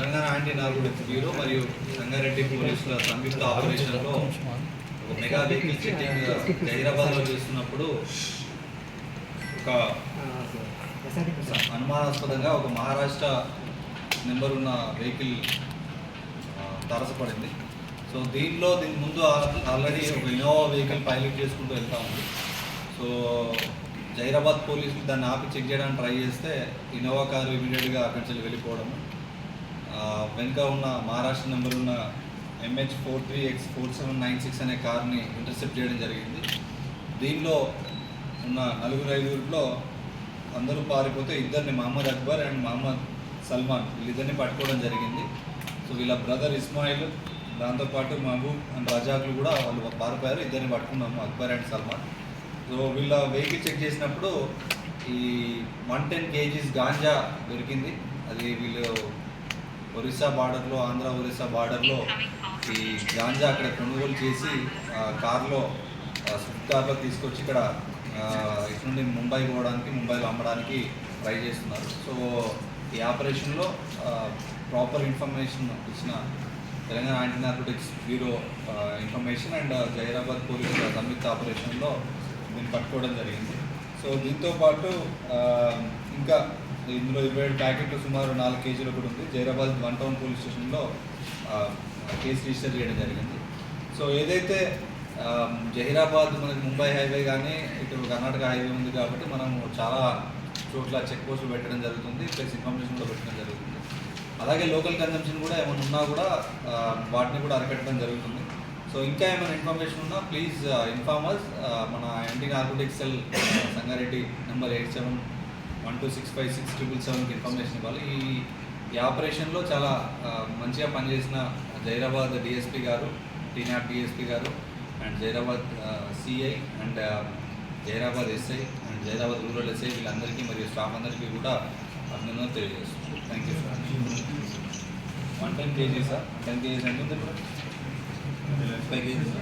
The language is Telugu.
తెలంగాణ యాంటీ నార్కోటిక్స్ బ్యూరో మరియు సంగారెడ్డి పోలీసుల సంయుక్త ఆపరేషన్లో ఒక మెగా వెహికల్ చెట్టింగ్ హైదరాబాద్లో చేస్తున్నప్పుడు ఒక అనుమానాస్పదంగా ఒక మహారాష్ట్ర నెంబర్ ఉన్న వెహికల్ తరసపడింది తారసపడింది. సో దీనిలో దీని ముందు ఆల్రెడీ ఒక ఇన్నోవా వెహికల్ పైలట్ చేసుకుంటూ వెళ్తా ఉంది. సో జైరాబాద్ పోలీసులు దాన్ని ఆపి చెక్ చేయడానికి ట్రై చేస్తే ఇన్నోవా కారు ఇమీడియట్గా అక్కడి నుంచి వెళ్ళిపోవడము. వెనుక ఉన్న మహారాష్ట్ర నెంబర్ ఉన్న MH four three X four seven nine six అనే కార్ని ఇంటర్సెప్ట్ చేయడం జరిగింది. దీనిలో ఉన్న నలుగురు ఐదుగురిలో అందరూ పారిపోతే ఇద్దరిని మహమ్మద్ అక్బర్ అండ్ మహమ్మద్ సల్మాన్ వీళ్ళిద్దరిని పట్టుకోవడం జరిగింది. సో వీళ్ళ బ్రదర్ ఇస్మాయిల్ దాంతోపాటు మహబూబ్ అండ్ రజాక్లు కూడా వాళ్ళు పారిపోయారు. ఇద్దరిని పట్టుకున్నాము అక్బర్ అండ్ సల్మాన్. సో వీళ్ళ వెహికల్ చెక్ చేసినప్పుడు ఈ వన్ టెన్ కేజీస్ గాంజా దొరికింది. అది వీళ్ళు ఒరిస్సా బార్డర్లో ఆంధ్ర ఒరిస్సా బార్డర్లో ఈ గాంజా అక్కడ కొనుగోలు చేసి కార్లో స్విఫ్ట్ కార్లో తీసుకొచ్చి ఇక్కడ ఇక్కడ నుండి ముంబై పోవడానికి ముంబైలో అమ్మడానికి ట్రై చేస్తున్నారు. సో ఈ ఆపరేషన్లో ప్రాపర్ ఇన్ఫర్మేషన్ ఇచ్చిన Telangana anti narcotics bureau information and Zaheerabad పోలీసుల సంయుక్త ఆపరేషన్లో దీన్ని పట్టుకోవడం జరిగింది. సో దీంతో పాటు ఇంకా ఇందులో ఇరవై ఏడు ప్యాకెట్లు సుమారు నాలుగు కేజీలు కూడా ఉంది. జైరాబాద్ వన్ టౌన్ పోలీస్ స్టేషన్లో కేసు రిజిస్టర్ చేయడం జరిగింది. సో ఏదైతే జహీరాబాద్ మనకి ముంబై హైవే కానీ ఇటు కర్ణాటక హైవే ఉంది కాబట్టి మనం చాలా చోట్ల చెక్ పోస్టులు పెట్టడం జరుగుతుంది. ప్లస్ ఇన్ఫర్మేషన్ కూడా పెట్టడం జరుగుతుంది. అలాగే లోకల్ కన్జంప్షన్ కూడా ఏమైనా ఉన్నా కూడా వాటిని కూడా అరికట్టడం జరుగుతుంది. సో ఇంకా ఏమైనా ఇన్ఫర్మేషన్ ఉన్నా ప్లీజ్ ఇన్ఫార్మర్స్ మన anti narcotics cell Sangareddy number eight seven one two six five six triple సెవెన్కి ఇన్ఫర్మేషన్ ఇవ్వాలి. ఈ ఈ ఆపరేషన్లో చాలా మంచిగా పనిచేసిన Zaheerabad DSP garu టీనాప్ DSP garu and Zaheerabad CI and Zaheerabad SI and Zaheerabad rural SI వీళ్ళందరికీ మరియు స్టాఫ్ అందరికీ కూడా అభినందనలు తెలియజేస్తున్నాను. Thank you sir one ten KG sir ten KGs ఎంత ఉంది ఇప్పుడు? Five kgs